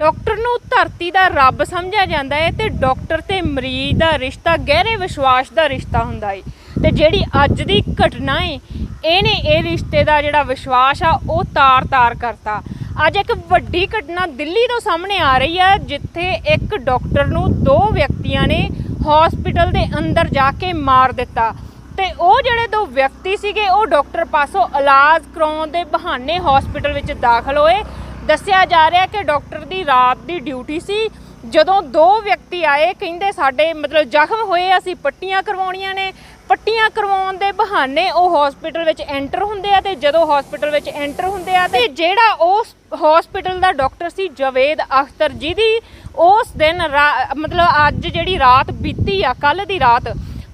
Doctor ਨੂੰ ਧਰਤੀ ਦਾ ਰੱਬ ਸਮਝਿਆ ਜਾਂਦਾ ਹੈ ਤੇ ਡਾਕਟਰ ਤੇ ਮਰੀਜ਼ ਦਾ ਰਿਸ਼ਤਾ, ਗਹਿਰੇ ਵਿਸ਼ਵਾਸ ਦਾ ਰਿਸ਼ਤਾ ਹੁੰਦਾ ਹੈ। ਤੇ ਜਿਹੜੀ ਅੱਜ ਦੀ ਘਟਨਾ ਹੈ, ਇਹਨੇ ਇਹ ਰਿਸ਼ਤੇ ਦਾ ਜਿਹੜਾ ਵਿਸ਼ਵਾਸ ਆ, ਉਹ ਤਾਰ-ਤਾਰ ਕਰਤਾ। ਅੱਜ ਇੱਕ ਵੱਡੀ ਘਟਨਾ ਦਿੱਲੀ ਤੋਂ ਸਾਹਮਣੇ ਆ ਰਹੀ ਹੈ ਜਿੱਥੇ ਇੱਕ ਡਾਕਟਰ ਨੂੰ ਦੋ ਵਿਅਕਤੀਆਂ ਨੇ ਹਸਪੀਟਲ ਦੇ ਅੰਦਰ ਜਾ ਕੇ ਮਾਰ ਦਿੱਤਾ। ਤੇ ਉਹ ਜਿਹੜੇ ਦੋ ਵਿਅਕਤੀ ਸੀਗੇ, ਉਹ ਡਾਕਟਰ ਪਾਸੋਂ ਇਲਾਜ ਕਰਾਉਣ ਦੇ ਬਹਾਨੇ ਹਸਪੀਟਲ ਵਿੱਚ ਦਾਖਲ ਹੋਏ। ਦੱਸਿਆ ਜਾ ਰਿਹਾ ਕਿ ਡਾਕਟਰ ਦੀ ਰਾਤ ਦੀ ਡਿਊਟੀ ਸੀ। ਜਦੋਂ ਦੋ ਵਿਅਕਤੀ ਆਏ, ਕਹਿੰਦੇ ਸਾਡੇ ਮਤਲਬ ਜ਼ਖਮ ਹੋਏ, ਅਸੀਂ ਪੱਟੀਆਂ ਕਰਵਾਉਣੀਆਂ ਨੇ। ਪੱਟੀਆਂ ਕਰਵਾਉਣ ਦੇ ਬਹਾਨੇ ਉਹ ਹਸਪੀਟਲ ਵਿੱਚ ਐਂਟਰ ਹੁੰਦੇ ਆ ਤੇ ਜਦੋਂ ਹਸਪੀਟਲ ਵਿੱਚ ਐਂਟਰ ਹੁੰਦੇ ਆ ਤੇ ਜਿਹੜਾ ਉਸ ਹਸਪੀਟਲ ਦਾ ਡਾਕਟਰ ਸੀ ਜਵੇਦ ਅਖਤਰ ਜਿਹਦੀ ਉਸ ਦਿਨ ਰਾ- ਮਤਲਬ ਅੱਜ ਜਿਹੜੀ ਰਾਤ ਬੀਤੀ ਆ ਕੱਲ ਦੀ ਰਾਤ,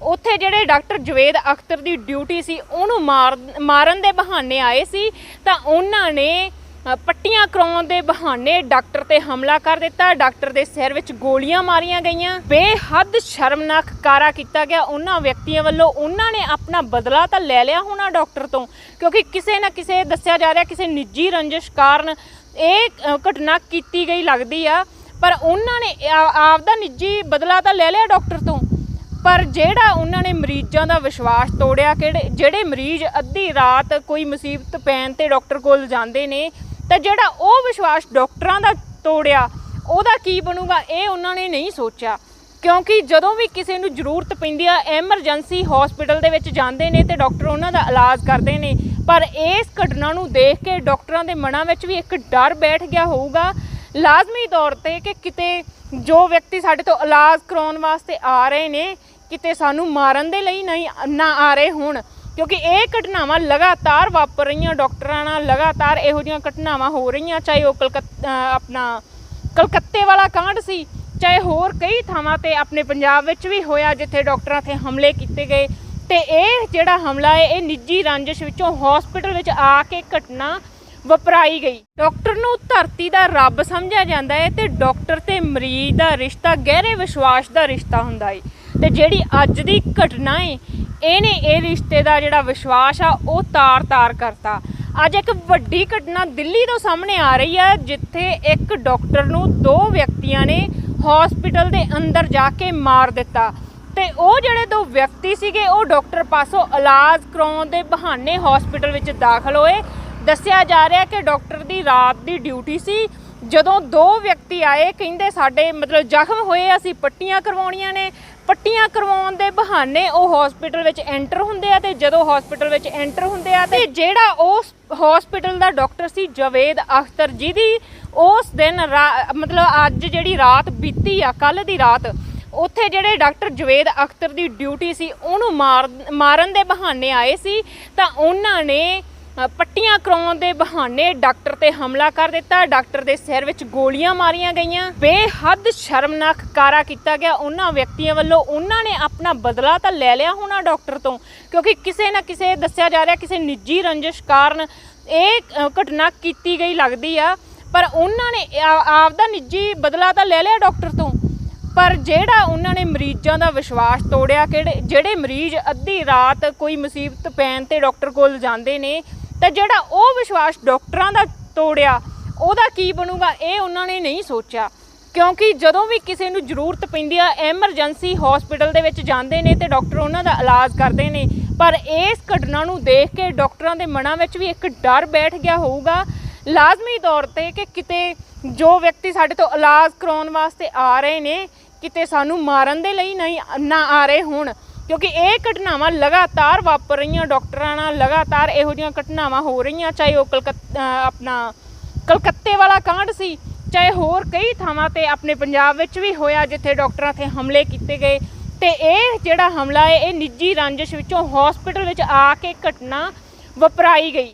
ਉੱਥੇ ਜਿਹੜੇ ਡਾਕਟਰ ਜਵੇਦ ਅਖਤਰ ਦੀ ਡਿਊਟੀ ਸੀ, ਉਹਨੂੰ ਮਾਰ, ਮਾਰਨ ਦੇ ਬਹਾਨੇ ਆਏ ਸੀ। ਤਾਂ ਉਹਨਾਂ ਨੇ ਪੱਟੀਆਂ ਕਰਾਉਣ ਦੇ ਬਹਾਨੇ ਡਾਕਟਰ ਤੇ ਹਮਲਾ ਕਰ ਦਿੱਤਾ। ਡਾਕਟਰ ਦੇ ਸਿਰ ਵਿੱਚ ਗੋਲੀਆਂ ਮਾਰੀਆਂ ਗਈਆਂ। ਬੇਹੱਦ ਸ਼ਰਮਨਾਕ ਕਾਰਾ ਕੀਤਾ ਗਿਆ। ਉਹਨਾਂ ਵਿਅਕਤੀਆਂ ਵੱਲੋਂ ਉਹਨਾਂ ਨੇ ਆਪਣਾ ਬਦਲਾ ਤਾਂ ਲੈ ਲਿਆ ਹੋਣਾ ਡਾਕਟਰ ਤੋਂ, ਕਿਉਂਕਿ ਕਿਸੇ ਨਾ ਕਿਸੇ ਦੱਸਿਆ ਜਾ ਰਿਹਾ, ਕਿਸੇ ਨਿੱਜੀ ਰੰਜਿਸ਼ ਕਾਰਨ ਇਹ ਘਟਨਾ ਕੀਤੀ ਗਈ ਲੱਗਦੀ ਆ। ਪਰ ਉਹਨਾਂ ਨੇ ਆ- ਆਪਦਾ ਨਿੱਜੀ ਬਦਲਾ ਤਾਂ ਲੈ ਲਿਆ ਡਾਕਟਰ ਤੋਂ। ਪਰ ਜਿਹੜਾ ਉਹਨਾਂ ਨੇ ਮਰੀਜ਼ਾਂ ਦਾ ਵਿਸ਼ਵਾਸ ਤੋੜਿਆ, ਕਿਹੜੇ, ਜਿਹੜੇ ਮਰੀਜ਼ ਅੱਧੀ ਰਾਤ ਕੋਈ ਮੁਸੀਬਤ ਪੈਣ ਤੇ ਡਾਕਟਰ ਕੋਲ ਜਾਂਦੇ ਨੇ ਤਾਂ ਜਿਹੜਾ ਉਹ ਵਿਸ਼ਵਾਸ ਡਾਕਟਰਾਂ ਦਾ ਤੋੜਿਆ, ਉਹਦਾ ਕੀ ਬਣੂਗਾ, ਇਹ ਉਹਨਾਂ ਨੇ ਨਹੀਂ ਸੋਚਿਆ। ਕਿਉਂਕਿ ਜਦੋਂ ਵੀ ਕਿਸੇ ਨੂੰ ਜ਼ਰੂਰਤ ਪੈਂਦੀ ਆ, ਐਮਰਜੈਂਸੀ ਹਸਪੀਟਲ ਦੇ ਵਿੱਚ ਜਾਂਦੇ ਨੇ ਤੇ ਡਾਕਟਰ ਉਹਨਾਂ ਦਾ ਇਲਾਜ ਕਰਦੇ ਨੇ। ਪਰ ਇਸ ਘਟਨਾ ਨੂੰ ਦੇਖ ਕੇ ਡਾਕਟਰਾਂ ਦੇ ਮਨਾਂ ਵਿੱਚ ਵੀ ਇੱਕ ਡਰ ਬੈਠ ਗਿਆ ਹੋਊਗਾ। ਲਾਜ਼ਮੀ ਤੌਰ ਤੇ ਕਿ ਕਿਤੇ ਜੋ ਵਿਅਕਤੀ ਸਾਡੇ ਤੋਂ ਇਲਾਜ ਕਰਾਉਣ ਵਾਸਤੇ ਆ ਰਹੇ ਨੇ, ਕਿਤੇ ਸਾਨੂੰ ਮਾਰਨ ਦੇ ਲਈ ਨਹੀਂ, ਨਾ ਆ ਰਹੇ ਹੋਣ। ਕਿਉਂਕਿ ਇਹ ਘਟਨਾਵਾਂ ਲਗਾਤਾਰ ਵਾਪਰ ਰਹੀਆਂ, ਡਾਕਟਰਾਂ ਨਾਲ ਲਗਾਤਾਰ ਇਹੋ ਜਿਹੀਆਂ ਘਟਨਾਵਾਂ ਹੋ ਰਹੀਆਂ, ਚਾਹੇ ਉਹ ਕਲਕੱਤਾ ਆਪਣਾ ਕਲਕੱਤੇ ਵਾਲਾ ਕਾਂਡ ਸੀ, ਚਾਹੇ ਹੋਰ ਕਈ ਥਾਵਾਂ ਤੇ ਆਪਣੇ ਪੰਜਾਬ ਵਿੱਚ ਵੀ ਹੋਇਆ, ਜਿੱਥੇ ਡਾਕਟਰਾਂ ਤੇ ਹਮਲੇ ਕੀਤੇ ਗਏ। ਤੇ ਇਹ ਜਿਹੜਾ ਹਮਲਾ ਹੈ, ਇਹ ਨਿੱਜੀ ਰੰਜਿਸ਼ ਵਿੱਚੋਂ ਹਸਪੀਟਲ ਵਿੱਚ ਆ ਕੇ ਘਟਨਾ ਵਪਰਾਈ ਗਈ। ਡਾਕਟਰ ਨੂੰ ਧਰਤੀ ਦਾ ਰੱਬ ਸਮਝਿਆ ਜਾਂਦਾ ਹੈ ਤੇ ਡਾਕਟਰ ਤੇ ਮਰੀਜ਼ ਦਾ ਰਿਸ਼ਤਾ, ਗਹਿਰੇ ਵਿਸ਼ਵਾਸ ਦਾ ਰਿਸ਼ਤਾ ਹੁੰਦਾ ਹੈ। ਤੇ ਜਿਹੜੀ ਅੱਜ ਦੀ ਘਟਨਾ ਏ, ਇਹਨੇ ਇਹ ਰਿਸ਼ਤੇ ਦਾ ਜਿਹੜਾ ਵਿਸ਼ਵਾਸ ਆ, ਉਹ ਤਾਰ-ਤਾਰ ਕਰਤਾ। ਅੱਜ ਇੱਕ ਵੱਡੀ ਘਟਨਾ ਦਿੱਲੀ ਤੋਂ ਸਾਹਮਣੇ ਆ ਰਹੀ ਹੈ ਜਿੱਥੇ ਇੱਕ ਡਾਕਟਰ ਨੂੰ ਦੋ ਵਿਅਕਤੀਆਂ ਨੇ ਹਸਪੀਟਲ ਦੇ ਅੰਦਰ ਜਾ ਕੇ ਮਾਰ ਦਿੱਤਾ। ਤੇ ਉਹ ਜਿਹੜੇ ਦੋ ਵਿਅਕਤੀ ਸੀਗੇ, ਉਹ ਡਾਕਟਰ ਪਾਸੋਂ ਇਲਾਜ ਕਰਾਉਣ ਦੇ ਬਹਾਨੇ ਹਸਪੀਟਲ ਵਿੱਚ ਦਾਖਲ ਹੋਏ। ਦੱਸਿਆ ਜਾ ਰਿਹਾ ਕਿ ਡਾਕਟਰ ਦੀ ਰਾਤ ਦੀ ਡਿਊਟੀ ਸੀ। ਜਦੋਂ ਦੋ ਵਿਅਕਤੀ ਆਏ, ਕਹਿੰਦੇ ਸਾਡੇ ਮਤਲਬ ਜ਼ਖਮ ਹੋਏ, ਅਸੀਂ ਪੱਟੀਆਂ ਕਰਵਾਉਣੀਆਂ ਨੇ। ਪੱਟੀਆਂ ਕਰਵਾਉਣ ਦੇ ਬਹਾਨੇ ਉਹ ਹਸਪੀਟਲ ਵਿੱਚ ਐਂਟਰ ਹੁੰਦੇ ਆ ਤੇ ਜਦੋਂ ਹਸਪੀਟਲ ਵਿੱਚ ਐਂਟਰ ਹੁੰਦੇ ਆ ਤੇ ਜਿਹੜਾ ਉਸ ਹਸਪੀਟਲ ਦਾ ਡਾਕਟਰ ਸੀ ਜਵੇਦ ਅਖਤਰ ਜਿਹਦੀ ਉਸ ਦਿਨ ਰਾ- ਮਤਲਬ ਅੱਜ ਜਿਹੜੀ ਰਾਤ ਬੀਤੀ ਆ ਕੱਲ ਦੀ ਰਾਤ, ਉੱਥੇ ਜਿਹੜੇ ਡਾਕਟਰ ਜਵੇਦ ਅਖਤਰ ਦੀ ਡਿਊਟੀ ਸੀ, ਉਹਨੂੰ ਮਾਰ, ਮਾਰਨ ਦੇ ਬਹਾਨੇ ਆਏ ਸੀ, ਤਾਂ ਉਹਨਾਂ ਨੇ ਪੱਟੀਆਂ ਕਰਾਉਣ ਦੇ ਬਹਾਨੇ ਡਾਕਟਰ ਤੇ ਹਮਲਾ ਕਰ ਦਿੱਤਾ। ਡਾਕਟਰ ਦੇ ਸਿਰ ਵਿੱਚ ਗੋਲੀਆਂ ਮਾਰੀਆਂ ਗਈਆਂ। ਬੇਹੱਦ ਸ਼ਰਮਨਾਕ ਕਾਰਾ ਕੀਤਾ ਗਿਆ। ਉਹਨਾਂ ਵਿਅਕਤੀਆਂ ਵੱਲੋਂ ਉਹਨਾਂ ਨੇ ਆਪਣਾ ਬਦਲਾ ਤਾਂ ਲੈ ਲਿਆ ਹੋਣਾ ਡਾਕਟਰ ਤੋਂ, ਕਿਉਂਕਿ ਕਿਸੇ ਨਾ ਕਿਸੇ ਦੱਸਿਆ ਜਾ ਰਿਹਾ, ਕਿਸੇ ਨਿੱਜੀ ਰੰਜਿਸ਼ ਕਾਰਨ ਇਹ ਘਟਨਾ ਕੀਤੀ ਗਈ ਲੱਗਦੀ ਆ। ਪਰ ਉਹਨਾਂ ਨੇ ਆ- ਆਪਦਾ ਨਿੱਜੀ ਬਦਲਾ ਤਾਂ ਲੈ ਲਿਆ ਡਾਕਟਰ ਤੋਂ। ਪਰ ਜਿਹੜਾ ਉਹਨਾਂ ਨੇ ਮਰੀਜ਼ਾਂ ਦਾ ਵਿਸ਼ਵਾਸ ਤੋੜਿਆ, ਕਿਹੜੇ, ਜਿਹੜੇ ਮਰੀਜ਼ ਅੱਧੀ ਰਾਤ ਕੋਈ ਮੁਸੀਬਤ ਪੈਣ ਤੇ ਡਾਕਟਰ ਕੋਲ ਜਾਂਦੇ ਨੇ ਤਾਂ ਜਿਹੜਾ ਉਹ ਵਿਸ਼ਵਾਸ ਡਾਕਟਰਾਂ ਦਾ ਤੋੜਿਆ, ਉਹਦਾ ਕੀ ਬਣੂਗਾ, ਇਹ ਉਹਨਾਂ ਨੇ ਨਹੀਂ ਸੋਚਿਆ। ਕਿਉਂਕਿ ਜਦੋਂ ਵੀ ਕਿਸੇ ਨੂੰ ਜ਼ਰੂਰਤ ਪੈਂਦੀ ਆ, ਐਮਰਜੈਂਸੀ ਹਸਪੀਟਲ ਦੇ ਵਿੱਚ ਜਾਂਦੇ ਨੇ ਤੇ ਡਾਕਟਰ ਉਹਨਾਂ ਦਾ ਇਲਾਜ ਕਰਦੇ ਨੇ। ਪਰ ਇਸ ਘਟਨਾ ਨੂੰ ਦੇਖ ਕੇ ਡਾਕਟਰਾਂ ਦੇ ਮਨਾਂ ਵਿੱਚ ਵੀ ਇੱਕ ਡਰ ਬੈਠ ਗਿਆ ਹੋਊਗਾ। ਲਾਜ਼ਮੀ ਤੌਰ ਤੇ ਕਿ ਕਿਤੇ ਜੋ ਵਿਅਕਤੀ ਸਾਡੇ ਤੋਂ ਇਲਾਜ ਕਰਾਉਣ ਵਾਸਤੇ ਆ ਰਹੇ ਨੇ, ਕਿਤੇ ਸਾਨੂੰ ਮਾਰਨ ਦੇ ਲਈ ਨਹੀਂ, ਨਾ ਆ ਰਹੇ ਹੋਣ। ਕਿਉਂਕਿ ਇਹ ਘਟਨਾਵਾਂ ਲਗਾਤਾਰ ਵਾਪਰ ਰਹੀਆਂ, ਡਾਕਟਰਾਂ ਨਾਲ ਲਗਾਤਾਰ ਇਹੋ ਜਿਹੀਆਂ ਘਟਨਾਵਾਂ ਹੋ ਰਹੀਆਂ, ਚਾਹੇ ਉਹ ਕਲਕੱਤਾ ਆਪਣਾ ਕਲਕੱਤੇ ਵਾਲਾ ਕਾਂਡ ਸੀ, ਚਾਹੇ ਹੋਰ ਕਈ ਥਾਵਾਂ ਤੇ ਆਪਣੇ ਪੰਜਾਬ ਵਿੱਚ ਵੀ ਹੋਇਆ, ਜਿੱਥੇ ਡਾਕਟਰਾਂ ਤੇ ਹਮਲੇ ਕੀਤੇ ਗਏ। ਤੇ ਇਹ ਜਿਹੜਾ ਹਮਲਾ ਹੈ, ਇਹ ਨਿੱਜੀ ਰੰਜਿਸ਼ ਵਿੱਚੋਂ ਹਸਪੀਟਲ ਵਿੱਚ ਆ ਕੇ ਘਟਨਾ ਵਪਰਾਈ ਗਈ।